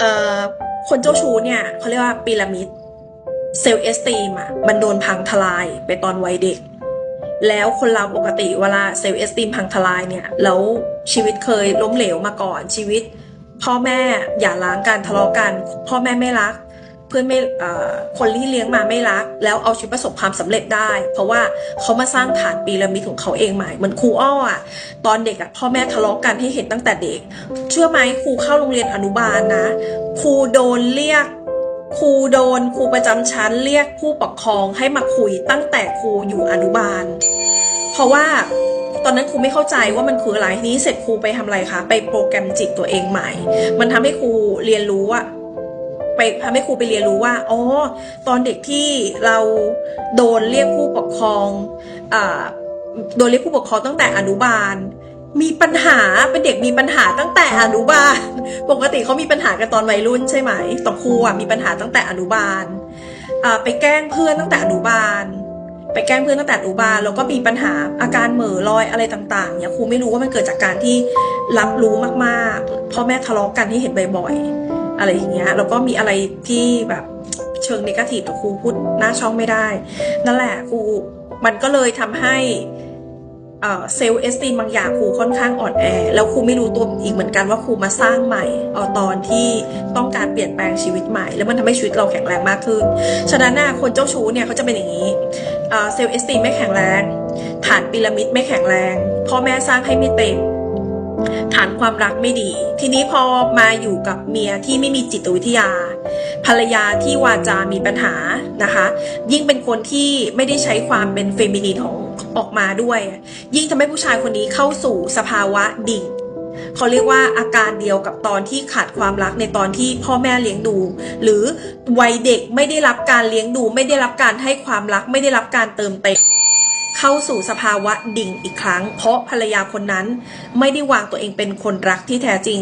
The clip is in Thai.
เอ่อคนเจ้าชู้เนี่ยเขาเรียกว่าปีระมิดเซลล์เอสตีมอะมันโดนพังทลายไปตอนวัยเด็ก แล้วคนเราปกติเวลาเซลล์เอสตีมพังทลายเนี่ยแล้วชีวิตเคยล้มเหลวมาก่อนชีวิต พ่อแม่อย่าล้างกันทะเลาะกัน พ่อแม่ไม่รัก เพื่อนไม่คนที่เลี้ยงมาไม่รัก แล้วเอาชีวิตประสบความสำเร็จได้ เพราะว่าเขามาสร้างฐานปีระมิดของเขาเองใหม่เหมือนครูอ้ออะตอนเด็กอะพ่อแม่ทะเลาะกันให้เห็นตั้งแต่เด็ก เชื่อไหมครูเข้าโรงเรียนอนุบาลนะครูโดนเรียกครูโดนครูประจำชั้นเรียกผู้ปกครองให้มาคุยตั้งแต่ครูอยู่อนุบาล เพราะว่าตอนนั้นครูไม่เข้าใจว่ามันคืออะไรทีนี้เสร็จครูไปทำอะไรคะไปโปรแกรมจิตตัวเองใหม่ มันทำให้ครูเรียนรู้ว่า ไปทำให้ครูไปเรียนรู้ว่าอ๋อตอนเด็กที่เราโดนเรียกผู้ปกครองอ่าโดนเรียกผู้ปกครองตั้งแต่อนุบาล มีปัญหาเป็นเด็กมีปัญหาตั้งแต่อนุบาล ปกติเขามีปัญหากันตอนวัยรุ่นใช่ไหมต่ครูอะมีปัญหาตั้งแต่อนุบาลอ่าไปแกล้งเพื่อนตั้งแต่อนุบาล ไปแกล้งเพื่อนตั้งแต่อนุบาลแล้วก็มีปัญหาอาการเหม่อลอยอะไรต่างๆเนี่ยครูไม่รู้ว่ามันเกิดจากการที่รับรู้มากๆพ่อแม่ทะเลาะกันให้เห็นบ่อยๆ อะไรอย่างเงี้ยแล้วก็มีอะไรที่แบบเชิงนกทีฟกับครูพูดหน้าช่องไม่ได้ นั่นแหละครูมันก็เลยทำให้เซลล์เอสตีมบางอย่างครูค่อนข้างอ่อนแอ แล้วครูไม่รู้ตัวอีกเหมือนกันว่าครูมาสร้างใหม่เอาตอนที่ต้องการเปลี่ยนแปลงชีวิตใหม่ แล้วมันทำให้ชีวิตเราแข็งแรงมากขึ้น ฉะนั้นนะคนเจ้าชู้เนี่ยเขาจะเป็นอย่างนี้เซลล์เอสตีมไม่แข็งแรง ฐานพีระมิดไม่แข็งแรง พ่อแม่สร้างให้ไม่เต็ม ฐานความรักไม่ดี ทีนี้พอมาอยู่กับเมียที่ไม่มีจิตวิทยา ภรรยาที่วาจามีปัญหานะคะ ยิ่งเป็นคนที่ไม่ได้ใช้ความเป็นเฟมินีนของออกมาด้วย ยิ่งทำให้ผู้ชายคนนี้เข้าสู่สภาวะดิ่งเขาเรียกว่าอาการเดียวกับตอนที่ขาดความรักในตอนที่พ่อแม่เลี้ยงดู หรือวัยเด็กไม่ได้รับการเลี้ยงดู ไม่ได้รับการให้ความรัก ไม่ได้รับการเติมเต็ม เข้าสู่สภาวะดิ่งอีกครั้ง เพราะภรรยาคนนั้นไม่ได้วางตัวเองเป็นคนรักที่แท้จริง